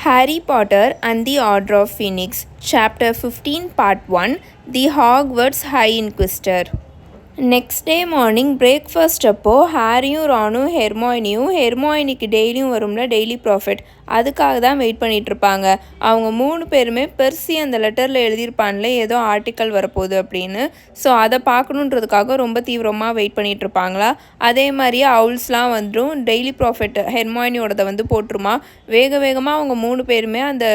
Harry Potter and the Order of Phoenix, Chapter 15, Part 1 The Hogwarts High Inquisitor. Next day morning breakfast அப்போது ஹாரியும் ரானும் ஹெர்மாயினியும் ஹெர்மாயினிக்கு டெய்லியும் வரும்ல daily profit அதுக்காக தான் wait பண்ணிகிட்டு இருப்பாங்க அவங்க மூணு பேருமே பெர்சி அந்த லெட்டரில் எழுதியிருப்பான்ல ஏதோ ஆர்டிக்கல் வரப்போகுது அப்படின்னு. ஸோ அதை பார்க்கணுன்றதுக்காக ரொம்ப தீவிரமாக வெயிட் பண்ணிகிட்டு இருப்பாங்களா அதே மாதிரியே அவுல்ஸ்லாம் வந்துடும் டெய்லி ப்ராஃபிட் ஹெர்மாயினியோடதை வந்து போட்டுருமா. வேக வேகமாக அவங்க மூணு பேருமே அந்த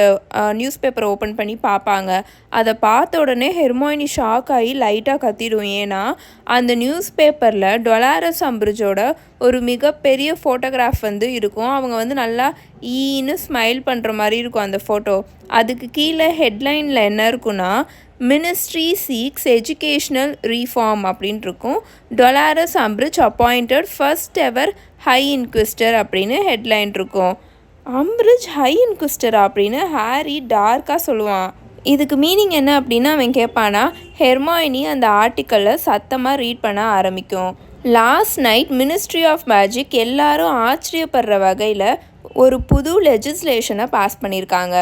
நியூஸ் பேப்பரை ஓப்பன் பண்ணி பார்ப்பாங்க. அதை பார்த்த உடனே ஹெர்மாயினி ஷாக் ஆகி லைட்டாக கத்திடும். ஏன்னா அந்த நியூஸ் பேப்பரில் டொலாரஸ் அம்பிரிஜோட ஒரு மிகப்பெரிய ஃபோட்டோகிராஃப் வந்து இருக்கும். அவங்க வந்து நல்லா ஈன்னு ஸ்மைல் பண்ணுற மாதிரி இருக்கும் அந்த ஃபோட்டோ அதுக்கு கீழே ஹெட்லைனில் என்ன இருக்குன்னா மினிஸ்ட்ரி சீக்ஸ் எஜுகேஷ்னல் ரீஃபார்ம் அப்படின்ட்டு இருக்கும். Dolores Umbridge appointed first ever high inquisitor அப்படின்னு ஹெட்லைன் இருக்கும். அம்ரிஜ் ஹை இன்குவிஸ்டர் அப்படின்னு ஹாரி டார்க்காக சொல்லுவான். இதுக்கு மீனிங் என்ன அப்படின்னா அவன் கேட்பானா ஹெர்மாயினி அந்த ஆர்டிக்கலில் சத்தமாக ரீட் பண்ண ஆரம்பிக்கும். Last night ministry of magic எல்லாரும் ஆச்சரியப்படுற வகையில் ஒரு புது லெஜிஸ்லேஷனை பாஸ் பண்ணியிருக்காங்க.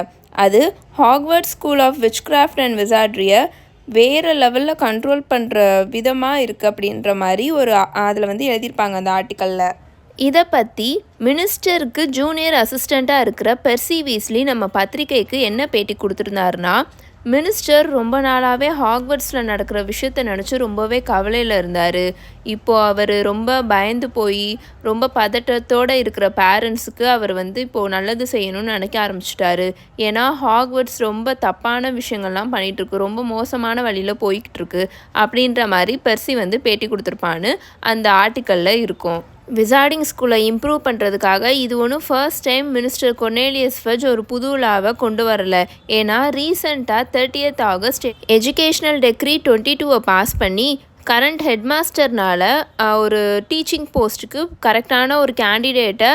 அது Hogwart school of witchcraft and விசாட்ரியை வேறு லெவலில் கண்ட்ரோல் பண்ணுற விதமாக இருக்குது அப்படின்ற மாதிரி ஒரு அதில் வந்து எழுதியிருப்பாங்க அந்த ஆர்டிக்கலில் இதை பற்றி மினிஸ்டருக்கு ஜூனியர் அசிஸ்டண்ட்டாக இருக்கிற பெர்சி வீஸ்லி நம்ம பத்திரிகைக்கு என்ன பேட்டி கொடுத்துருந்தாருன்னா மினிஸ்டர் ரொம்ப நாளாகவே ஹாக்வர்ட்ஸில் நடக்கிற விஷயத்த நினச்சி ரொம்பவே கவலையில் இருந்தார். இப்போது அவர் ரொம்ப பயந்து போய் ரொம்ப பதட்டத்தோடு இருக்கிற பேரண்ட்ஸுக்கு அவர் வந்து இப்போது நல்லது செய்யணும்னு நினைக்க ஆரம்பிச்சிட்டாரு. ஏன்னா ஹாக்வர்ட்ஸ் ரொம்ப தப்பான விஷயங்கள்லாம் பண்ணிகிட்ருக்கு ரொம்ப மோசமான வழியில் போய்கிட்டு இருக்கு. அப்படின்ற மாதிரி பெர்சி வந்து பேட்டி கொடுத்துருப்பான்னு அந்த ஆர்டிக்கலில் இருக்கும். விசார்டிங் ஸ்கூலை இம்ப்ரூவ் பண்ணுறதுக்காக இது ஒன்றும் first time minister Cornelius Fudge ஒரு புது லாவை கொண்டு வரல. ஏன்னா ரீசெண்டாக thirtieth August educational decree twenty டூவை பாஸ் பண்ணி கரண்ட் ஹெட்மாஸ்டர்னால் ஒரு டீச்சிங் போஸ்ட்டுக்கு கரெக்டான ஒரு கேண்டிடேட்டை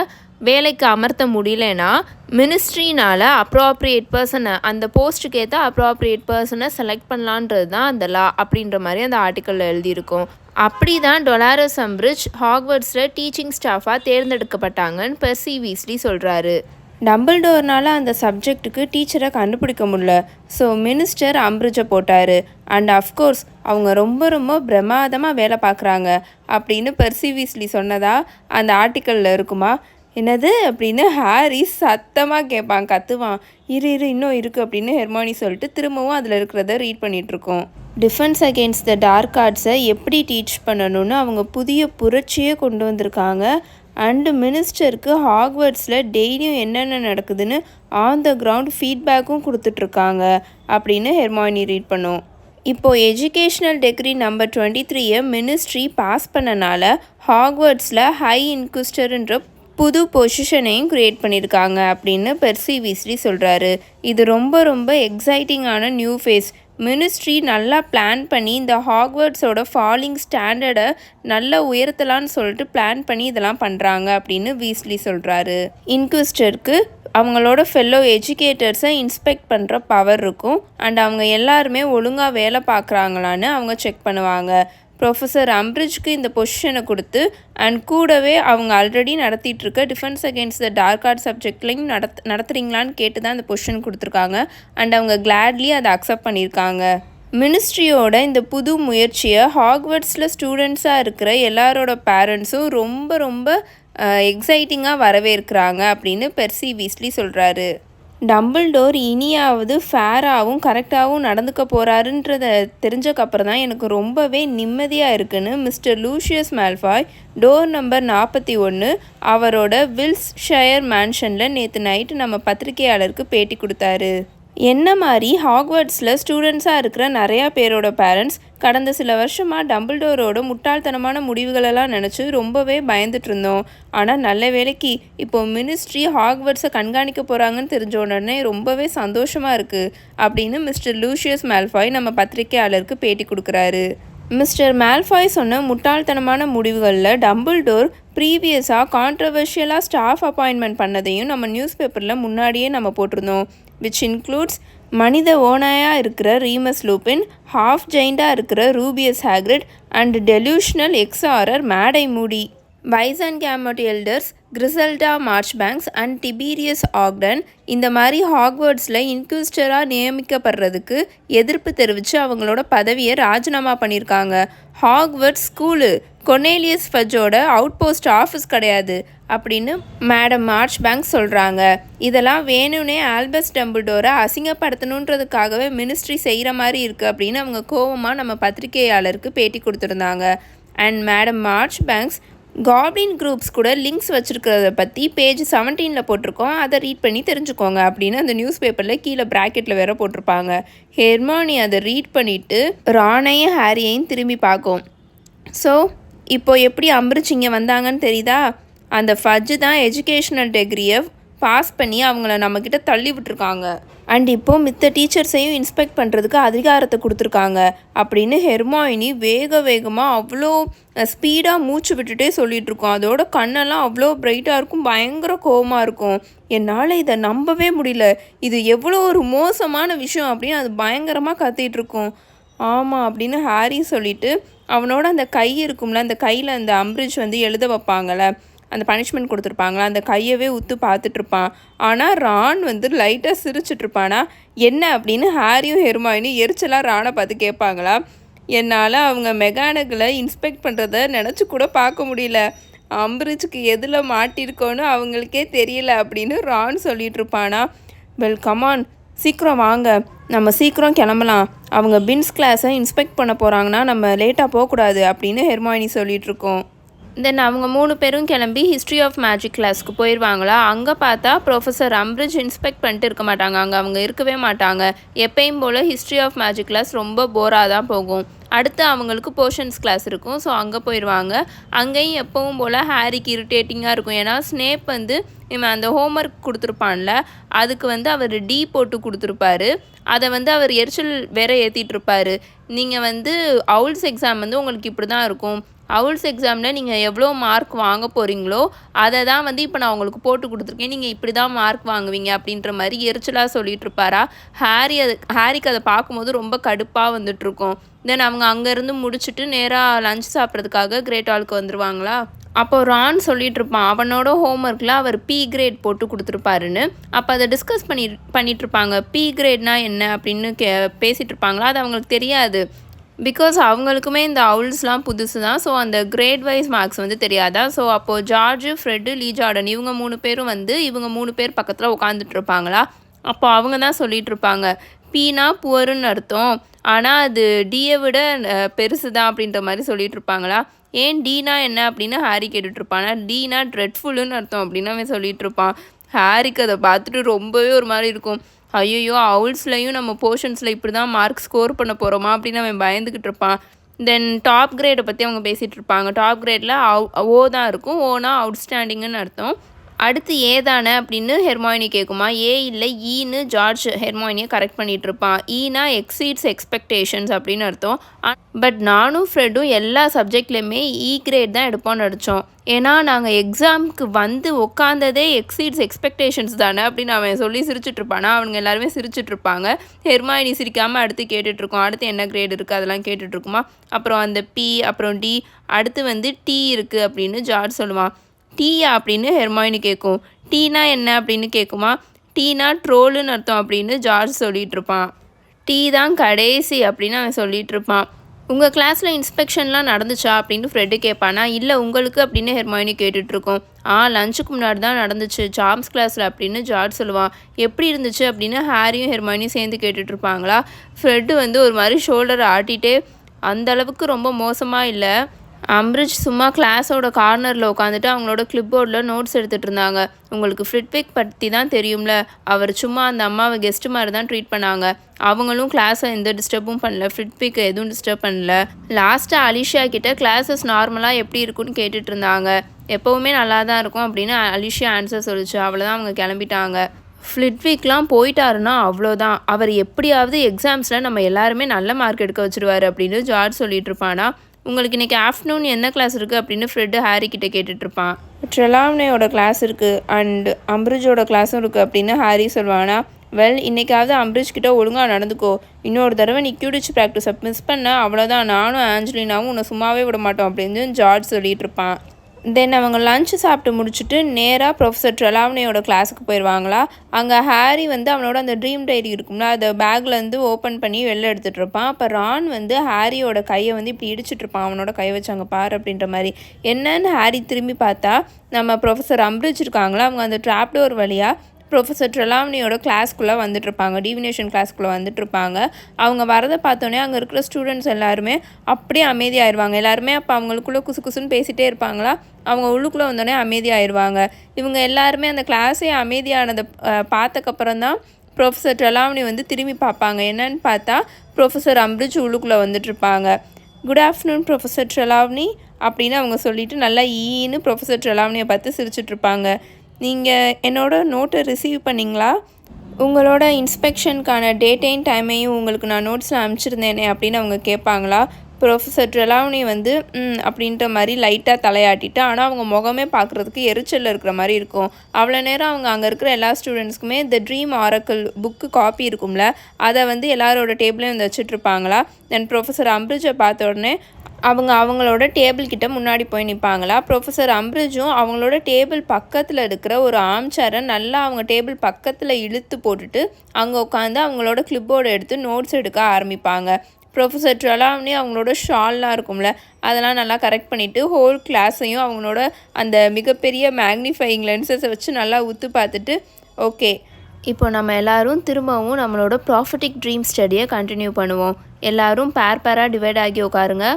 வேலைக்கு அமர்த்த முடியலன்னா மினிஸ்ட்ரினால் அப்ராப்ரியேட் பர்சனை அந்த போஸ்ட்டுக்கு ஏற்ற அப்ராப்ரியேட் பர்சனை செலக்ட் பண்ணலான்றது தான் அந்த லா அப்படின்ற மாதிரி அந்த ஆர்டிக்கலில் எழுதியிருக்கும். அப்படி தான் டொலாரஸ் அம்பிரிட்ஜ் ஹாக்வர்ட்ஸில் டீச்சிங் ஸ்டாஃபாக தேர்ந்தெடுக்கப்பட்டாங்கன்னு பெர்சி வீஸ்லி சொல்கிறாரு டம்பிள்டோர்னால் அந்த சப்ஜெக்ட்டுக்கு டீச்சரை கண்டுபிடிக்க முடியல. ஸோ மினிஸ்டர் அம்ரிஜை போட்டார். அண்ட் அஃப்கோர்ஸ் அவங்க ரொம்ப ரொம்ப பிரமாதமாக வேலை பார்க்குறாங்க அப்படின்னு பெர்சி வீஸ்லி சொன்னதா அந்த ஆர்டிக்கலில் இருக்குமா? என்னது அப்படின்னு ஹாரி சத்தமாக கேட்பான் கத்துவான். இரு இரு இன்னும் இருக்குது அப்படின்னு ஹெர்மானி சொல்லிட்டு திரும்பவும் அதில் இருக்கிறத ரீட் பண்ணிகிட்ருக்கோம் டிஃபென்ஸ் அகெயின்ஸ்ட் த டார்க் ஆர்ட்ஸை எப்படி டீச் பண்ணணும்னு அவங்க புதிய புரட்சியே கொண்டு வந்திருக்காங்க. அண்டு மினிஸ்டருக்கு ஹாக்வர்ட்ஸில் டெய்லியும் என்னென்ன நடக்குதுன்னு ஆன் த கிரவுண்ட் ஃபீட்பேக்கும் கொடுத்துட்ருக்காங்க அப்படின்னு ஹெர்மாயினி ரீட் பண்ணும். இப்போது எஜுகேஷ்னல் டெக்ரி நம்பர் டுவெண்ட்டி த்ரீயை மினிஸ்ட்ரி பாஸ் பண்ணனால ஹாக்வர்ட்ஸில் ஹை இன்குஸ்டர்ன்ற புது பொசிஷனையும் க்ரியேட் பண்ணியிருக்காங்க அப்படின்னு பெர்சி விஸ்ரி சொல்கிறாரு இது ரொம்ப ரொம்ப எக்ஸைட்டிங்கான நியூ ஃபேஸ் மினிஸ்ட்ரி நல்லா பிளான் பண்ணி இந்த ஹாக்வர்ட்ஸோட ஃபாலிங் ஸ்டாண்டர்டை நல்லா உயர்த்தலான்னு சொல்லிட்டு பிளான் பண்ணி இதெல்லாம் பண்ணுறாங்க அப்படின்னு வீஸ்லி சொல்கிறாரு இன்குவிஸ்டருக்கு அவங்களோட ஃபெல்லோ எஜுகேட்டர்ஸை இன்ஸ்பெக்ட் பண்ணுற பவர் இருக்கும். அண்ட் அவங்க எல்லாருமே ஒழுங்காக வேலை பார்க்குறாங்களான்னு அவங்க செக் பண்ணுவாங்க. ப்ரொஃபஸர் அம்ரிஜ்க்கு இந்த பொசிஷனை கொடுத்து அண்ட் கூடவே அவங்க already நடத்திட்டுருக்க defence against the dark art சப்ஜெக்ட்லையும் நடத் நடத்துகிறீங்களான்னு கேட்டு தான் இந்த பொசிஷன் கொடுத்துருக்காங்க. அண்ட் அவங்க கிளாட்லி அதை அக்செப்ட் பண்ணியிருக்காங்க. மினிஸ்ட்ரியோட இந்த புது முயற்சியை ஹாக்வர்ட்ஸில் ஸ்டூடெண்ட்ஸாக இருக்கிற எல்லாரோட பேரண்ட்ஸும் ரொம்ப ரொம்ப எக்ஸைட்டிங்காக வரவேற்கிறாங்க அப்படின்னு பெர்சி வீஸ்லி சொல்கிறாரு டம்பிள்டோர் இனியாவது ஃபேராகவும் கரெக்டாகவும் நடந்துக்க போகிறாருன்றத தெரிஞ்சக்கப்புறம் தான் எனக்கு ரொம்பவே நிம்மதியாக இருக்குன்னு mister Lucius Malfoy door number நாற்பத்தி ஒன்று அவரோட வில்ஸ் ஷயர் மேன்ஷனில் நேற்று நைட்டு நம்ம பத்திரிகையாளருக்கு பேட்டி கொடுத்தாரு. என்ன மாதிரி ஹாக்வர்ட்ஸில் ஸ்டூடெண்ட்ஸாக இருக்கிற நிறையா பேரோட பேரண்ட்ஸ் கடந்த சில வருஷமாக டம்பிள்டோரோட முட்டாள்தனமான முடிவுகளெல்லாம் நினச்சி ரொம்பவே பயந்துட்டு இருந்தோம். ஆனால் நல்ல வேலைக்கு இப்போது மினிஸ்ட்ரி ஹாக்வர்ட்ஸை கண்காணிக்க போகிறாங்கன்னு தெரிஞ்ச உடனே ரொம்பவே சந்தோஷமாக இருக்குது அப்படின்னு மிஸ்டர் லூஷியஸ் மேல்ஃபாய் நம்ம பத்திரிகையாளருக்கு பேட்டி கொடுக்குறாரு. மிஸ்டர் மேல்ஃபாய் சொன்ன முட்டாள்தனமான முடிவுகளில் டபுள் டோர் ப்ரீவியஸாக கான்ட்ரவர்ஷியலாக ஸ்டாஃப் அப்பாயின்மெண்ட் பண்ணதையும் நம்ம நியூஸ் பேப்பரில் முன்னாடியே நம்ம போட்டிருந்தோம் விச் இன்க்ளூட்ஸ் மனித ஓனாயாக இருக்கிற ரீமஸ் லூப்பின் ஹாஃப் ஜெயிண்டாக இருக்கிற Rubeus Hagrid and delusional ex auror mad eye Moody. Wizengamot elders Griselda Marchbanks and Tiberius Ogden இந்த மாதிரி ஹாக்வர்ட்ஸில் இன்க்யூஸ்டராக நியமிக்கப்படுறதுக்கு எதிர்ப்பு தெரிவித்து அவங்களோட பதவியை ராஜினாமா பண்ணியிருக்காங்க. ஹாக்வர்ட் ஸ்கூலு கொனேலியஸ் ஃபஜோட அவுட் போஸ்ட் ஆஃபீஸ் கிடையாது அப்படின்னு மேடம் மார்ச் பேங்க் சொல்கிறாங்க இதெல்லாம் வேணும்னே ஆல்பஸ் டம்பிள்டோரை அசிங்கப்படுத்தணுன்றதுக்காகவே மினிஸ்ட்ரி செய்கிற மாதிரி இருக்குது அப்படின்னு அவங்க கோவமாக நம்ம பத்திரிகையாளருக்கு பேட்டி கொடுத்துருந்தாங்க. And madam Marchbanks goblin groups கூட லிங்க்ஸ் வச்சுருக்கிறத பற்றி பேஜ் செவன்டீனில் போட்டிருக்கோம். அதை ரீட் பண்ணி தெரிஞ்சுக்கோங்க அப்படின்னு அந்த நியூஸ் பேப்பரில் கீழே ப்ராக்கெட்டில் வேற போட்டிருப்பாங்க. ஹெர்மானி அதை ரீட் பண்ணிவிட்டு ராணையும் ஹாரியையும் திரும்பி பார்க்கும். ஸோ இப்போ எப்படி அம்பரிச்சிங்க வந்தாங்கன்னு தெரியுதா? அந்த ஃபஜ்ஜு தான் எஜுகேஷ்னல் டிகிரியை பாஸ் பண்ணி அவங்கள நம்மக்கிட்ட தள்ளி விட்டுருக்காங்க. அண்ட் இப்போது மித்த டீச்சர்ஸையும் இன்ஸ்பெக்ட் பண்ணுறதுக்கு அதிகாரத்தை கொடுத்துருக்காங்க. அப்படின்னு ஹெர்மாயினி வேக வேகமாக அவ்வளோ ஸ்பீடாக மூச்சு விட்டுட்டே சொல்லிகிட்டு இருக்கோம். அதோட கண்ணெல்லாம் அவ்வளோ பிரைட்டாக இருக்கும் பயங்கர கோவமாக இருக்கும். என்னால் இதை நம்பவே முடியல. இது எவ்வளோ ஒரு மோசமான விஷயம் அப்படின்னு அது பயங்கரமாக கத்திகிட்டு இருக்கும். ஆமாம் அப்படின்னு ஹாரி சொல்லிட்டு அவனோட அந்த கை இருக்கும்ல அந்த கையில் அந்த அம்ரிஜ் வந்து எழுத வைப்பாங்கள்ல அந்த பனிஷ்மெண்ட் கொடுத்துருப்பாங்களா? அந்த கையவே உத்து பார்த்துட்ருப்பான் ஆனால் ரான் வந்து லைட்டாக சிரிச்சிட்ருப்பானா என்ன அப்படின்னு ஹாரியும் ஹெர்மாயினும் எரிச்சலாக ரானை பார்த்து கேட்பாங்களா? என்னால் அவங்க மெக்கானிக்கில் இன்ஸ்பெக்ட் பண்ணுறத நினச்சி கூட பார்க்க முடியல. அம்பரிச்சுக்கு எதில் மாட்டிருக்கோன்னு அவங்களுக்கே தெரியல அப்படின்னு ரான் சொல்லிட்டு இருப்பானா வெல் கமான் சீக்கிரம் வாங்க. நம்ம சீக்கிரம் கிளம்பலாம். அவங்க பின்ஸ் கிளாஸை இன்ஸ்பெக்ட் பண்ண போகிறாங்கன்னா நம்ம லேட்டாக போகக்கூடாது அப்படின்னு ஹெர்மாயினி சொல்லிகிட்ருக்கோம் தென் அவங்க மூணு பேரும் கிளம்பி ஹிஸ்ட்ரி ஆஃப் மேஜிக் கிளாஸ்க்கு போயிடுவாங்களா அங்கே பார்த்தா ப்ரொஃபஸர் அம்ரிஜ் இன்ஸ்பெக்ட் பண்ணிட்டு இருக்க மாட்டாங்க. அங்கே அவங்க இருக்கவே மாட்டாங்க. எப்பயும் போல் ஹிஸ்ட்ரி ஆஃப் மேஜிக் கிளாஸ் ரொம்ப போராக தான் போகும். அடுத்து அவங்களுக்கு போர்ஷன்ஸ் கிளாஸ் இருக்கும். ஸோ அங்கே போயிடுவாங்க அங்கேயும் எப்பவும் போல் ஹாரிக்கு இரிட்டேட்டிங்காக இருக்கும். ஏன்னா ஸ்னேப் வந்து இவன் அந்த ஹோம்ஒர்க் கொடுத்துருப்பான்ல அதுக்கு வந்து அவர் டி போட்டு கொடுத்துருப்பாரு. அதை வந்து அவர் எரிச்சல் வேற ஏற்றிட்டு இருப்பார். நீங்கள் வந்து அவுல்ஸ் எக்ஸாம் வந்து உங்களுக்கு இப்படி தான் இருக்கும். அவுல்ஸ் எக்ஸாமில் நீங்கள் எவ்வளோ மார்க் வாங்க போகிறீங்களோ அதை தான் வந்து இப்போ நான் உங்களுக்கு போட்டு கொடுத்துருக்கேன். நீங்கள் இப்படி தான் மார்க் வாங்குவீங்க அப்படின்ற மாதிரி எரிச்சலாக சொல்லிட்டு இருப்பாரா ஹாரி அது ஹாரிக்கு அதை பார்க்கும்போது ரொம்ப கடுப்பாக வந்துட்ருக்கோம் தென் அவங்க அங்கேருந்து முடிச்சுட்டு நேராக லஞ்ச் சாப்பிட்றதுக்காக கிரேட் ஹாலுக்கு வந்துடுவாங்களா அப்போ ரான் சொல்லிட்டு இருப்பான் அவனோட ஹோம்ஒர்க்கில் அவர் பி கிரேட் போட்டு கொடுத்துருப்பாருன்னு. அப்போ அதை டிஸ்கஸ் பண்ணி பண்ணிகிட்ருப்பாங்க பி கிரேட்னா என்ன அப்படின்னு கே பேசிகிட்டு இருப்பாங்களா அது அவங்களுக்கு தெரியாது. பிகாஸ் அவங்களுக்குமே இந்த அவுல்ஸ்லாம் புதுசு தான் ஸோ அந்த கிரேட் வைஸ் மார்க்ஸ் வந்து தெரியாதா? ஸோ அப்போது ஜார்ஜு ஃப்ரெட்டு லீ ஜார்டன் இவங்க மூணு பேரும் வந்து இவங்க மூணு பேர் பக்கத்தில் உட்காந்துட்டு இருப்பாங்களா அப்போ அவங்க தான் சொல்லிகிட்டு இருப்பாங்க பீனா புவருன்னு அர்த்தம். ஆனால் அது டியை விட பெருசு தான் அப்படின்ற மாதிரி சொல்லிகிட்டு இருப்பாங்களா ஏன் டீனா என்ன அப்படின்னு ஹாரி கேட்டுட்டு டீனா ட்ரெட்ஃபுல்லுன்னு அர்த்தம் அப்படின்னு அவன் சொல்லிகிட்டு இருப்பான் ஹாரிக்கு அதை பார்த்துட்டு ரொம்பவே ஒரு மாதிரி இருக்கும். ஐயோ அவுல்ஸ்லையும் நம்ம போர்ஷன்ஸில் இப்படி தான் மார்க் ஸ்கோர் பண்ண போகிறோமா அப்படின்னு அவன் பயந்துக்கிட்டு இருப்பான். தென் டாப் கிரேடை பற்றி அவங்க பேசிகிட்டு இருப்பாங்க. டாப் கிரேடில் ஓ தான் இருக்கும். ஓனா அவுட்ஸ்டாண்டிங்குன்னு அர்த்தம். அடுத்து ஏதானே அப்படின்னு ஹெர்மாயினி கேட்குமா ஏ இல்லை ஈன்னு ஜார்ஜ் ஹெர்மாயினியை கரெக்ட் பண்ணிகிட்டு இருப்பான் ஈனா எக்ஸீட்ஸ் எக்ஸ்பெக்டேஷன்ஸ் அப்படின்னு அர்த்தம். பட் நானும் ஃப்ரெண்டும் எல்லா சப்ஜெக்ட்லேயுமே இ கிரேட் தான் எடுப்போம்னு நடித்தோம் ஏன்னா நாங்கள் எக்ஸாமுக்கு வந்து உட்காந்ததே எக்ஸீட்ஸ் எக்ஸ்பெக்டேஷன்ஸ் தானே அப்படின்னு அவன் சொல்லி சிரிச்சிட்ருப்பானா அவங்க எல்லாருமே சிரிச்சிட்டு இருப்பாங்க ஹெர்மாயினி சிரிக்காமல் அடுத்து கேட்டுட்ருக்கோம் அடுத்து என்ன கிரேட் இருக்குது அதெல்லாம் கேட்டுட்ருக்குமா அப்புறம் அந்த பி அப்புறம் டி அடுத்து வந்து டி இருக்குது அப்படின்னு ஜார்ஜ் சொல்லுவான். டீயா அப்படின்னு ஹெர்மாயினி கேட்கும் டீனா என்ன அப்படின்னு கேட்குமா டீனா ட்ரோலுன்னு அர்த்தம் அப்படின்னு ஜார்ஜ் சொல்லிட்டு இருப்பான் டீ தான் கடைசி அப்படின்னு அவன் சொல்லிட்டு இருப்பான் உங்கள் கிளாஸில் இன்ஸ்பெக்ஷன்லாம் நடந்துச்சா அப்படின்னு ஃப்ரெட்டு கேட்பானா இல்லை உங்களுக்கு அப்படின்னு ஹெர்மாயினி கேட்டுட்ருக்கோம் ஆ லஞ்சுக்கு முன்னாடி தான் நடந்துச்சு. ஜாம்ஸ் கிளாஸில் அப்படின்னு ஜார்ஜ் சொல்லுவான். எப்படி இருந்துச்சு அப்படின்னு ஹாரியும் ஹெர்மாயினியும் சேர்ந்து கேட்டுட்ருப்பாங்களா ஃப்ரெட்டு வந்து ஒரு மாதிரி ஷோல்டரை ஆட்டிகிட்டே அந்தளவுக்கு ரொம்ப மோசமாக இல்லை. அம்ரிஜ் சும்மா கிளாஸோட கார்னரில் உட்காந்துட்டு அவங்களோட கிளிப்போர்டில் நோட்ஸ் எடுத்துகிட்டு இருந்தாங்க. உங்களுக்கு ஃப்ளிட்விக் பற்றி தான் தெரியும்ல? அவர் சும்மா அந்த அம்மாவை கெஸ்ட்டு மாதிரி தான் ட்ரீட் பண்ணாங்க. அவங்களும் கிளாஸை எந்த டிஸ்டர்பும் பண்ணல. ஃப்ளிட்விக் எதுவும் டிஸ்டர்ப் பண்ணல. லாஸ்ட்டாக அலிஷியா கிட்ட கிளாஸஸ் நார்மலாக எப்படி இருக்குன்னு கேட்டுட்டு இருந்தாங்க. எப்போவுமே நல்லா தான் இருக்கும் அப்படின்னு அலிஷியா ஆன்சர் சொல்லிச்சு. அவ்வளோதான் அவங்க கிளம்பிட்டாங்க. ஃப்ளிட்விக்லாம் போயிட்டாருன்னா அவ்வளோதான் அவர் எப்படியாவது எக்ஸாம்ஸில் நம்ம எல்லாருமே நல்ல மார்க் எடுக்க வச்சுருவாரு அப்படின்னு ஜார்ஜ் சொல்லிட்டு இருப்பானா? உங்களுக்கு இன்றைக்கி ஆஃப்டர்நூன் என்ன கிளாஸ் இருக்குது அப்படின்னு ஃப்ரெட்டு ஹாரி கிட்டே கேட்டுட்ருப்பான் ட்ரெலாம்னேயோட கிளாஸ் இருக்குது அண்ட் அம்ரிஜோட கிளாஸும் இருக்குது அப்படின்னு ஹாரி சொல்லுவானா வெல் இன்றைக்காவது அம்ரிஜ் கிட்ட ஒழுங்காக நடந்துக்கோ. இன்னொரு தடவை நீ கியூடிச் ப்ராக்டிஸை மிஸ் பண்ண அவ்வளோதான் நானும் ஆஞ்சலினாவும் உன்னை சும்மாவே விட மாட்டோம் அப்படின்னு ஜார்ஜ் சொல்லிகிட்டு இருப்பான் தென் அவங்க லஞ்சு சாப்பிட்டு முடிச்சுட்டு நேராக ப்ரொஃபஸர் ட்ரெலாவனையோட கிளாஸுக்கு போயிடுவாங்களா அங்கே ஹாரி வந்து அவனோட அந்த ட்ரீம் டைரி இருக்கும்ல அதை பேக்லேருந்து ஓப்பன் பண்ணி வெளில எடுத்துகிட்டு இருப்பான். அப்போ ரான் வந்து ஹாரியோட கையை வந்து இப்படி இடிச்சிட்டு இருப்பான் அவனோட கையை வச்சு அங்கே பாரு அப்படின்ற மாதிரி. என்னன்னு ஹாரி திரும்பி பார்த்தா நம்ம ப்ரொஃபஸர் அம்பிரிச் இருக்காங்களா? அவங்க அந்த ட்ராப் டோர் வழியாக ப்ரொஃபஸர் ட்ரெலாவனியோட கிளாஸ்க்குள்ளே வந்துட்டுருப்பாங்க. டிவினேஷன் கிளாஸ்க்குள்ளே வந்துட்டுருப்பாங்க. அவங்க வரதை பார்த்தோன்னே அங்கே இருக்கிற ஸ்டூடெண்ட்ஸ் எல்லாருமே அப்படியே அமைதியாயிருவாங்க. எல்லாருமே அப்போ அவங்களுக்குள்ளே குசு குசுன்னு பேசிகிட்டே இருப்பாங்களா? அவங்க உள்ளுக்குள்ளே வந்தோடனே அமைதியாயிருவாங்க. இவங்க எல்லாருமே அந்த கிளாஸே அமைதியானதை பார்த்தக்கப்புறம் தான் ப்ரொஃபஸர் ட்ரெலாவனி வந்து திரும்பி பார்ப்பாங்க. என்னன்னு பார்த்தா ப்ரொஃபஸர் அம்ரிஜ் உள்ளுக்குள்ளே வந்துட்டுருப்பாங்க. குட் ஆஃப்டர்நூன் ப்ரொஃபஸர் ட்ரெலாவ்னி அப்படின்னு அவங்க சொல்லிட்டு நல்லா ஈன்னு ப்ரொஃபஸர் ட்ரெலாவ்னியை பார்த்து சிரிச்சிட்டு இருப்பாங்க நீங்கள் என்னோட நோட்டை ரிசீவ் பண்ணீங்களா? உங்களோட இன்ஸ்பெக்ஷனுக்கான டேட்டையும் டைமையும் உங்களுக்கு நான் நோட்ஸில் அனுப்பிச்சிருந்தேனே அப்படின்னு அவங்க கேட்பாங்களா? ப்ரொஃபஸர் ட்ரெலாவனி வந்து அப்படின்ற மாதிரி லைட்டாக தலையாட்டிட்டு ஆனால் அவங்க முகமே பார்க்குறதுக்கு எரிச்சலில் இருக்கிற மாதிரி இருக்கும். அவ்வளோ நேரம் அவங்க அங்கே இருக்கிற எல்லா ஸ்டூடெண்ட்ஸ்க்குமே the dream oracle book copy இருக்கும்ல அதை வந்து எல்லாரோட டேபிளையும் வந்து வச்சுட்ருப்பாங்களா தென் ப்ரொஃபஸர் அம்ரிஜை பார்த்த உடனே அவங்க அவங்களோட டேபிள் கிட்ட முன்னாடி போய் நிற்பாங்களா ப்ரொஃபஸர் அம்ரிஜும் அவங்களோட டேபிள் பக்கத்தில் இருக்கிற ஒரு ஆம் சேரை நல்லா அவங்க டேபிள் பக்கத்தில் இழுத்து போட்டுட்டு அங்கே உட்காந்து அவங்களோட கிளிப்போர்டு எடுத்து நோட்ஸ் எடுக்க ஆரம்பிப்பாங்க. ப்ரொஃபஸர் ட்ரலாவனி அவங்களோட ஷால்லாம் இருக்கும்ல அதெல்லாம் நல்லா கரெக்ட் பண்ணிவிட்டு ஹோல் கிளாஸையும் அவங்களோட அந்த மிகப்பெரிய மேக்னிஃபையிங் லென்சஸை வச்சு நல்லா உத்து பார்த்துட்டு ஓகே இப்போ நம்ம எல்லோரும் திரும்பவும் நம்மளோட ப்ராஃபிட்டிக் ட்ரீம் ஸ்டடியை கண்டினியூ பண்ணுவோம். எல்லாரும் பேர் பேராக டிவைட் ஆகி உட்காருங்க.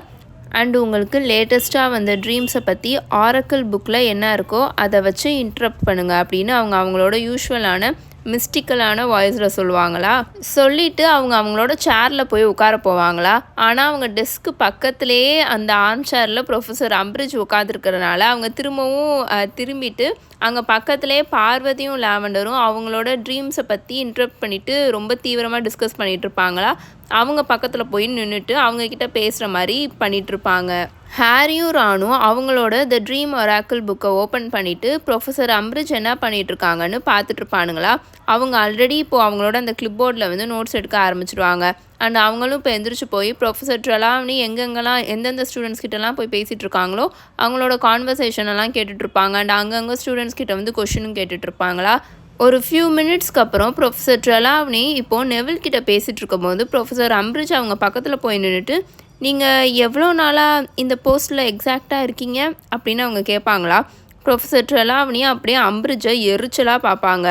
அண்ட் உங்களுக்கு லேட்டஸ்ட்டாக வந்த ட்ரீம்ஸை பற்றி ஆரக்கிள் புக்கில் என்ன இருக்கோ அதை வச்சு இன்ட்ரப்ட் பண்ணுங்கள் அப்படின்னு அவங்க அவங்களோட யூஷுவலான மிஸ்டிக்கலான வாய்ஸில் சொல்லுவாங்களா? சொல்லிட்டு அவங்க அவங்களோட சேரில் போய் உட்கார போவாங்களா? ஆனால் அவங்க டெஸ்க்கு பக்கத்துலேயே அந்த ஆர்ம் சேரில் ப்ரொஃபஸர் அம்பரிஜ் உட்காந்துருக்கிறனால அவங்க திரும்பவும் திரும்பிட்டு அங்கே பக்கத்துலேயே பார்வதியும் லாவெண்டரும் அவங்களோட ட்ரீம்ஸை பற்றி இன்ட்ரப்ட் பண்ணிவிட்டு ரொம்ப தீவிரமாக டிஸ்கஸ் பண்ணிகிட்டு இருப்பாங்களா? அவங்க பக்கத்தில் போய் நின்றுட்டு அவங்கக்கிட்ட பேசுகிற மாதிரி பண்ணிகிட்ருப்பாங்க ஹாரியும் ராணும் அவங்களோட த ட்ரீம் ஒராக்கிள் புக்கை ஓப்பன் பண்ணிவிட்டு ப்ரொஃபஸர் அம்ரிஜ் என்ன பண்ணிகிட்ருக்காங்கன்னு இருக்காங்கன்னு அவங்க ஆல்ரெடி இப்போது அவங்களோட அந்த கிளிப்போர்டில் வந்து நோட்ஸ் எடுக்க ஆரம்பிச்சிடுவாங்க அண்ட் அவங்களும் இப்போ எந்திரிச்சு போய் ப்ரொஃபஸர் ட்ரெலாவனி எங்கெங்கெல்லாம் எந்தெந்த ஸ்டூடெண்ட்ஸ் கிட்டலாம் போய் பேசிகிட்டு இருக்காங்களோ அவங்களோட கான்வர்சேஷன் எல்லாம் கேட்டுட்ருப்பாங்க அண்ட் அங்கங்கே ஸ்டூடெண்ட்ஸ் கிட்ட வந்து கொஷினும் கேட்டுட்ருப்பாங்களா ஒரு ஃபியூ மினிட்ஸ்க்கு அப்புறம் ப்ரொஃபஸர் ட்ரலாவ்னி இப்போது நெவில் கிட்ட பேசிகிட்டு இருக்கும்போது ப்ரொஃபஸர் அம்ரிஜ் அவங்க பக்கத்தில் போய் நின்றுட்டு நீங்கள் எவ்வளோ நாளாக இந்த போஸ்ட்டில் எக்ஸாக்டாக இருக்கீங்க? அப்படின்னு அவங்க கேட்பாங்களா? ப்ரொஃபஸர் ட்ரலாவ்னி அப்படியே அம்ரிஜை எரிச்சலாக பார்ப்பாங்க.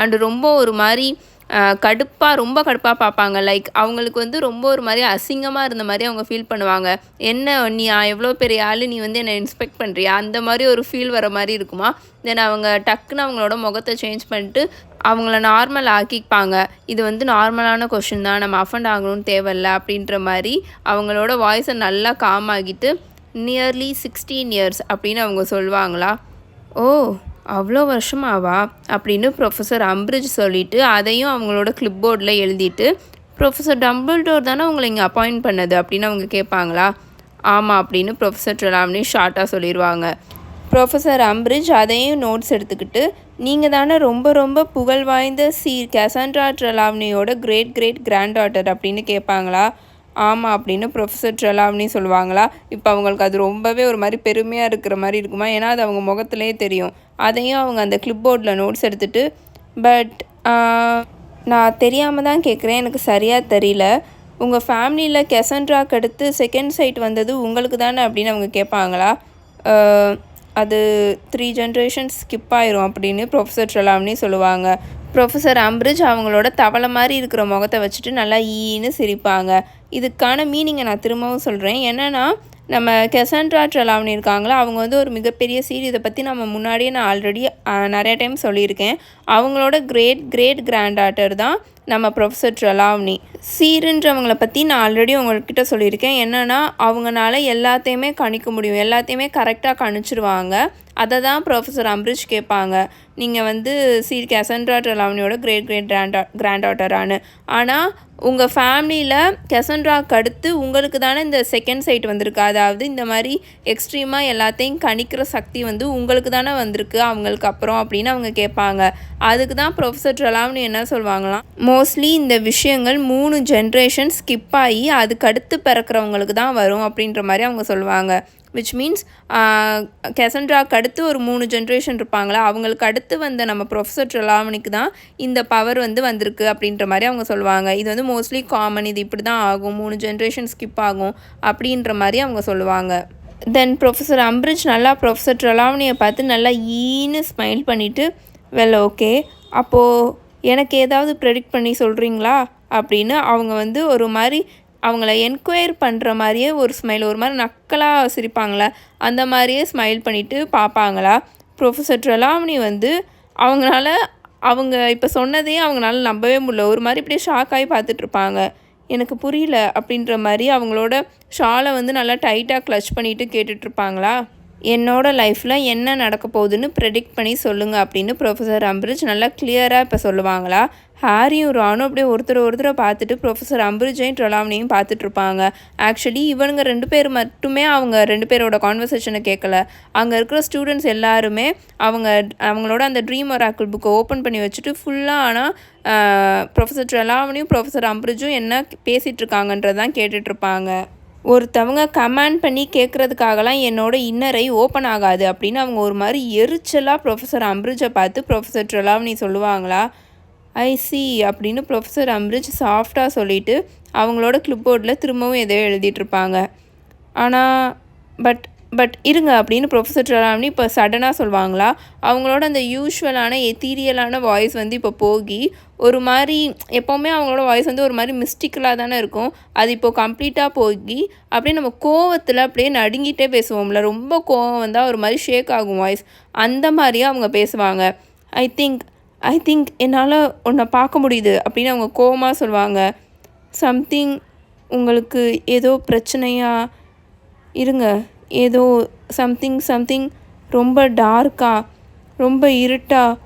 அண்டு ரொம்ப ஒரு மாதிரி கடுப்பாக ரொம்ப கடுப்பாக பார்ப்பாங்க. லைக் அவங்களுக்கு வந்து ரொம்ப ஒரு மாதிரி அசிங்கமாக இருந்த மாதிரி அவங்க ஃபீல் பண்ணுவாங்க. என்ன நீ எவ்வளோ பெரிய ஆள் நீ வந்து என்னை இன்ஸ்பெக்ட் பண்ணுறியா அந்த மாதிரி ஒரு ஃபீல் வர மாதிரி இருக்குமா? தென் அவங்க டக்குன்னு அவங்களோட முகத்தை சேஞ்ச் பண்ணிட்டு அவங்கள நார்மல் ஆக்கிப்பாங்க. இது வந்து நார்மலான கொஷின் தான். நம்ம அஃபண்ட் ஆகணும்னு தேவையில்ல அப்படின்ற மாதிரி அவங்களோட வாய்ஸை நல்லா காம் ஆகிட்டு நியர்லி சிக்ஸ்டீன் இயர்ஸ் அப்படின்னு அவங்க சொல்லுவாங்களா? ஓ அவ்வளோ வருஷமாவா அப்படின்னு ப்ரொஃபஸர் அம்பிரிஜ் சொல்லிட்டு அதையும் அவங்களோட கிளிப்போர்டில் எழுதிட்டு ப்ரொஃபஸர் டம்பிள்டோர் தானே உங்களை இங்கே அப்பாயிண்ட் பண்ணது அப்படின்னு அவங்க கேட்பாங்களா? ஆமாம் அப்படின்னு ப்ரொஃபஸர் ட்ரெலாம்னி ஷார்ட்டாக சொல்லிடுவாங்க ப்ரொஃபஸர் அம்பிரிஜ் அதையும் நோட்ஸ் எடுத்துக்கிட்டு நீங்கள் தானே ரொம்ப ரொம்ப புகழ் வாய்ந்த சி. கசாண்ட்ரா ட்ரலாம்னியோட கிரேட் கிரேட் கிராண்ட் டாட்டர் அப்படின்னு கேட்பாங்களா? ஆமாம் அப்படின்னு ப்ரொஃபஸர் ட்ரெலாவ்னி சொல்லுவாங்களா? இப்போ அவங்களுக்கு அது ரொம்பவே ஒரு மாதிரி பெருமையாக இருக்கிற மாதிரி இருக்குமா? ஏன்னா அது அவங்க முகத்துலேயே தெரியும். அதையும் அவங்க அந்த கிளிப்போர்டில் நோட்ஸ் எடுத்துட்டு பட் நான் தெரியாமல் தான் கேட்குறேன் எனக்கு சரியாக தெரியல. உங்கள் ஃபேமிலியில் கெசன்ட்ராக்கு அடுத்து செகண்ட் சைட் வந்தது உங்களுக்கு தானே அப்படின்னு அவங்க கேட்பாங்களா? அது த்ரீ ஜென்ரேஷன் ஸ்கிப் ஆயிரும் அப்படின்னு ப்ரொஃபஸர் ட்ரெலாம்னி சொல்லுவாங்க. ப்ரொஃபஸர் அம்ரிஜ் அவங்களோட தவளை மாதிரி இருக்கிற முகத்தை வச்சுட்டு நல்லா ஈன்னு சிரிப்பாங்க. இதுக்கான மீனிங்கை நான் திரும்பவும் சொல்கிறேன் என்னென்னா நம்ம கெசன்ட்ரா ட்ரெலாவனி இருக்காங்களா அவங்க வந்து ஒரு மிகப்பெரிய சீர் இதை பற்றி நம்ம முன்னாடியே நான் ஆல்ரெடி நிறைய டைம் சொல்லியிருக்கேன். அவங்களோட கிரேட் கிரேட் கிராண்டாட்டர் தான் நம்ம ப்ரொஃபஸர் ட்ரலாவ்னி சீருன்றவங்கள பற்றி நான் ஆல்ரெடி உங்கள்கிட்ட சொல்லியிருக்கேன். என்னென்னா அவங்கனால எல்லாத்தையுமே கணிக்க முடியும். எல்லாத்தையுமே கரெக்டாக கணிச்சிருவாங்க. அதை தான் ப்ரொஃபஸர் அம்ரிஷ் கேட்பாங்க. நீங்கள் வந்து சீர் கெசன்ட்ரா ட்ரெலாவனியோட கிரேட் கிரேட் கிராண்டா கிராண்டாட்டரானு ஆனால் உங்கள் ஃபேமிலியில் கெசன்ட்ராக்கு அடுத்து உங்களுக்கு தானே இந்த செகண்ட் சைட் வந்திருக்கு. அதாவது இந்த மாதிரி எக்ஸ்ட்ரீமாக எல்லாத்தையும் கணிக்கிற சக்தி வந்து உங்களுக்கு தானே வந்திருக்கு. அவங்களுக்கு அப்புறம் அப்படின்னு அவங்க கேட்பாங்க. அதுக்கு தான் ப்ரொஃபஸர் ட்ரெலாவ்னி என்ன சொல்லுவாங்களாம் மோஸ்ட்லி இந்த விஷயங்கள் மூணு ஜென்ரேஷன் ஸ்கிப் ஆகி அதுக்கு அடுத்து பிறக்கிறவங்களுக்கு தான் வரும் அப்படின்ற மாதிரி அவங்க சொல்லுவாங்க விச் மீன்ஸ் கெசண்ட்ராக்கு அடுத்து ஒரு மூணு ஜென்ரேஷன் இருப்பாங்களா? அவங்களுக்கு அடுத்து வந்த நம்ம ப்ரொஃபஸர் ட்ரெலாவணிக்கு தான் இந்த பவர் வந்து வந்திருக்கு அப்படின்ற மாதிரி அவங்க சொல்லுவாங்க. இது வந்து மோஸ்ட்லி காமன் இது இப்படி தான் ஆகும். மூணு ஜென்ரேஷன் ஸ்கிப் ஆகும் அப்படின்ற மாதிரி அவங்க சொல்லுவாங்க. தென் ப்ரொஃபஸர் அம்ரிஜ் நல்லா ப்ரொஃபஸர் ட்ரலாவனியை பார்த்து நல்லா ஈன்னு ஸ்மைல் பண்ணிவிட்டு வெல் ஓகே அப்போது எனக்கு ஏதாவது ப்ரெடிக்ட் பண்ணி சொல்கிறீங்களா அப்படின்னு அவங்க வந்து ஒரு மாதிரி அவங்கள என்கொயர் பண்ணுற மாதிரியே ஒரு ஸ்மைல் ஒரு மாதிரி நக்கலாக சிரிப்பாங்களே? அந்த மாதிரியே ஸ்மைல் பண்ணிவிட்டு பார்ப்பாங்களா ப்ரொஃபஸர் ட்ரெலாவணி வந்து அவங்களால அவங்க இப்போ சொன்னதே அவங்களால நம்பவே முடியல. ஒரு மாதிரி இப்படியே ஷாக் ஆகி பார்த்துட்ருப்பாங்க எனக்கு புரியல அப்படின்ற மாதிரி அவங்களோட ஷாலை வந்து நல்லா டைட்டாக க்ளச் பண்ணிவிட்டு கேட்டுட்ருப்பாங்களா என்னோட லைஃப்பில் என்ன நடக்க போகுதுன்னு ப்ரெடிக்ட் பண்ணி சொல்லுங்கள் அப்படின்னு ப்ரொஃபஸர் அம்பரிஜ் நல்லா கிளியராக இப்போ சொல்லுவாங்களா? ஹாரியும் ரானும் அப்படியே ஒருத்தர் ஒருத்தரை பார்த்துட்டு ப்ரொஃபஸர் அம்பரிஜையும் ட்ரொலாமனையும் பார்த்துட்ருப்பாங்க ஆக்சுவலி இவனுங்க ரெண்டு பேர் மட்டுமே அவங்க ரெண்டு பேரோட கான்வர்சேஷனை கேட்கல அங்கே இருக்கிற ஸ்டூடெண்ட்ஸ் எல்லாருமே அவங்க அவங்களோட அந்த ட்ரீம் ஒராக்கிள் புக்கை ஓப்பன் பண்ணி வச்சுட்டு ஃபுல்லாக ஆனால் ப்ரொஃபஸர் ட்ரெலாவனையும் ப்ரொஃபஸர் அம்பரிஜும் என்ன பேசிகிட்டு இருக்காங்கன்றதான் கேட்டுட்ருப்பாங்க ஒருத்தவங்க கமாண்ட் பண்ணி கேட்குறதுக்காகலாம் என்னோட இன்னரை ஓப்பன் ஆகாது அப்படின்னு அவங்க ஒரு மாதிரி எரிச்சலாக ப்ரொஃபஸர் அம்ரிஜை பார்த்து ப்ரொஃபஸர் ட்ரெலாவணி சொல்லுவாங்களா? ஐ சி அப்படின்னு ப்ரொஃபஸர் அம்ரிஜ் சாஃப்டாக சொல்லிவிட்டு அவங்களோட கிளிப்போர்டில் திரும்பவும் எதையோ எழுதிட்டுருப்பாங்க ஆனால் பட் பட் இருங்க அப்படின்னு ப்ரொஃபஸர் ட்ரலாம்னி இப்போ சடனாக சொல்லுவாங்களா அவங்களோட அந்த யூஸ்வலான எத்தீரியலான வாய்ஸ் வந்து இப்போ போகி ஒரு மாதிரி எப்போவுமே அவங்களோட வாய்ஸ் வந்து ஒரு மாதிரி மிஸ்டிக்கலாக தானே இருக்கும். அது இப்போது கம்ப்ளீட்டாக போகி அப்படியே நம்ம கோவத்தில் அப்படியே நடுங்கிட்டே பேசுவோம்ல. ரொம்ப கோவம் வந்தால் ஒரு மாதிரி ஷேக் ஆகும் வாய்ஸ் அந்த மாதிரியே அவங்க பேசுவாங்க. ஐ திங்க் ஐ திங்க் என்னால் உன்னை பார்க்க முடியுது அப்படின்னு அவங்க கோவமாக சொல்லுவாங்க சம்திங் உங்களுக்கு ஏதோ பிரச்சனையாக இருங்க. ஏதோ சம்திங் சம்திங் ரொம்ப டார்க்காக ரொம்ப இருட்டாக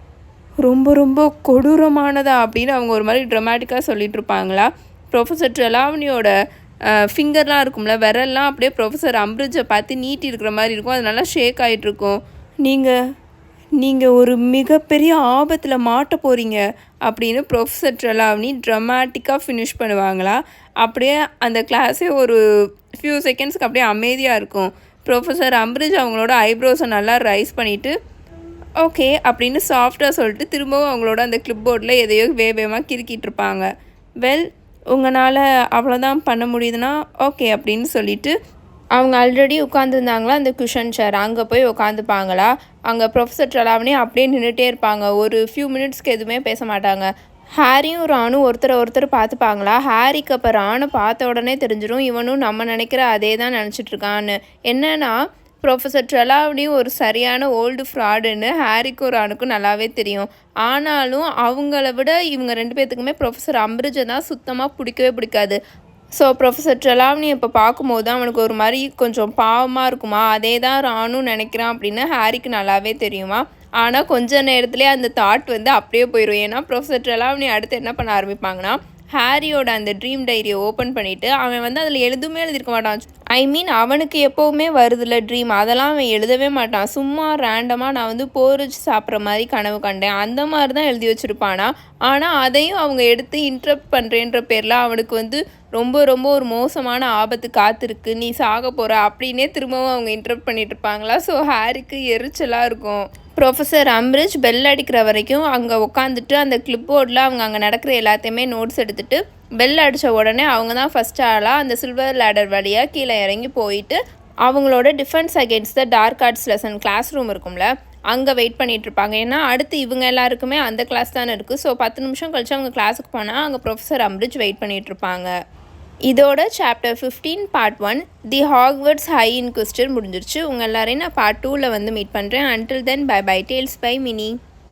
ரொம்ப ரொம்ப கொடூரமானதா அப்படின்னு அவங்க ஒரு மாதிரி ட்ரமாட்டிக்காக சொல்லிட்டு இருப்பாங்களா? ப்ரொஃபஸர் ட்ரெலாவணியோட ஃபிங்கர்லாம் இருக்கும்ல விரல்லாம் அப்படியே ப்ரொஃபஸர் அம்ரிஜை பார்த்து நீட்டி இருக்கிற மாதிரி இருக்கும். அது நல்லா ஷேக் ஆகிட்டுருக்கும் நீங்கள் நீங்கள் ஒரு மிகப்பெரிய ஆபத்தில் மாட்ட போகிறீங்க அப்படின்னு ப்ரொஃபஸர் ட்ரெலாவணி ட்ரமாட்டிக்காக ஃபினிஷ் பண்ணுவாங்களா? அப்படியே அந்த கிளாஸே ஒரு ஃபியூ செகண்ட்ஸ்க்கு அப்படியே அமைதியாக இருக்கும். ப்ரொஃபஸர் அம்ரிஜ் அவங்களோட ஐப்ரோஸை நல்லா ரைஸ் பண்ணிவிட்டு ஓகே அப்படின்னு சாஃப்டாக சொல்லிட்டு திரும்பவும் அவங்களோட அந்த கிளிப் போர்டில் எதையோ வேகமாக கிறுக்கிட்டு இருப்பாங்க. வெல் உங்களால் அவ்வளோதான் பண்ண முடியுதுன்னா ஓகே அப்படின்னு சொல்லிட்டு அவங்க ஆல்ரெடி உட்காந்துருந்தாங்களா அந்த குஷன் சேர் அங்கே போய் உட்காந்துப்பாங்களா அங்கே ப்ரொஃபஸர் ட்ரலாவனே அப்படியே நின்றுட்டே இருப்பாங்க. ஒரு ஃபியூ மினிட்ஸ்க்கு எதுவுமே பேச மாட்டாங்க. ஹாரியும் ராணும் ஒருத்தரை ஒருத்தர் பார்த்துப்பாங்களா? ஹாரிக்கு அப்போ ராணு பார்த்த உடனே தெரிஞ்சிடும் இவனும் நம்ம நினைக்கிற அதே தான் நினச்சிட்ருக்கான்னு. என்னன்னா ப்ரொஃபஸர் ட்ரெலாவடியும் ஒரு சரியான ஓல்டு ஃப்ராடுன்னு ஹாரிக்கும் ராணுக்கும் நல்லாவே தெரியும். ஆனாலும் அவங்கள விட இவங்க ரெண்டு பேர்த்துக்குமே ப்ரொஃபஸர் அம்ரிஜை தான் சுத்தமாக பிடிக்கவே பிடிக்காது. ஸோ ப்ரொஃபஸர் ட்ரெலாவ்னி இப்போ பார்க்கும்போது தான் அவனுக்கு ஒரு மாதிரி கொஞ்சம் பாவமாக இருக்குமா? அதே தான் ராணும் நினைக்கிறான் அப்படின்னு ஹாரிக்கு நல்லாவே தெரியுமா? ஆனால் கொஞ்ச நேரத்துலேயே அந்த தாட் வந்து அப்படியே போயிடும் ஏன்னா ப்ரொஃபஸர் ட்ரெலாவ்னி அடுத்து என்ன பண்ண ஆரம்பிப்பாங்கன்னா ஹாரியோட அந்த ட்ரீம் டைரியை ஓப்பன் பண்ணிவிட்டு அவன் வந்து அதில் எழுதுமே எழுதியிருக்க மாட்டான். ஐ மீன் அவனுக்கு எப்போவுமே வருதுல ட்ரீம் அதெல்லாம் அவன் எழுதவே மாட்டான். சும்மா ரேண்டமாக நான் வந்து போரிச்சு சாப்பிட்ற மாதிரி கனவு கண்டேன். அந்த மாதிரி தான் எழுதி வச்சுருப்பானா? ஆனால் அதையும் அவங்க எடுத்து இன்ட்ரப்ட் பண்ணுறேன்ற பேரில் அவனுக்கு வந்து ரொம்ப ரொம்ப ஒரு மோசமான ஆபத்து காத்திருக்கு. நீ சாக போகிற அப்படின்னே திரும்பவும் அவங்க இன்டர்ப்ட் பண்ணிட்டு இருப்பாங்களா? ஸோ ஹாரிக்கு எரிச்சலாக இருக்கும். ப்ரொஃபஸர் அம்ரிஷ் பெல் அடிக்கிற வரைக்கும் அங்கே உட்காந்துட்டு அந்த கிளிப்போர்டில் அவங்க அங்கே நடக்கிற எல்லாத்தையுமே நோட்ஸ் எடுத்துகிட்டு பெல் அடித்த உடனே அவங்க தான் ஃபஸ்ட் ஆளாக அந்த சில்வர் லேடர் வழியாக கீழே இறங்கி போயிட்டு அவங்களோட defence against the dark arts lesson classroom இருக்கும்ல அங்கே வெயிட் பண்ணிகிட்ருப்பாங்க ஏன்னா அடுத்து இவங்க எல்லாருக்குமே அந்த கிளாஸ் தானே இருக்குது ஸோ பத்து நிமிஷம் கழிச்சு அவங்க கிளாஸுக்கு போனால் அங்கே ப்ரொஃபஸர் அம்ரிஜ் வெயிட் பண்ணிகிட்டு இருப்பாங்க. இதோட chapter fifteen part one the Hogwarts high inquisitor முடிஞ்சிருச்சு. உங்கள் எல்லாரையும் நான் பார்ட் டூவில் வந்து மீட் பண்ணுறேன் until then bye bye Tales by Mini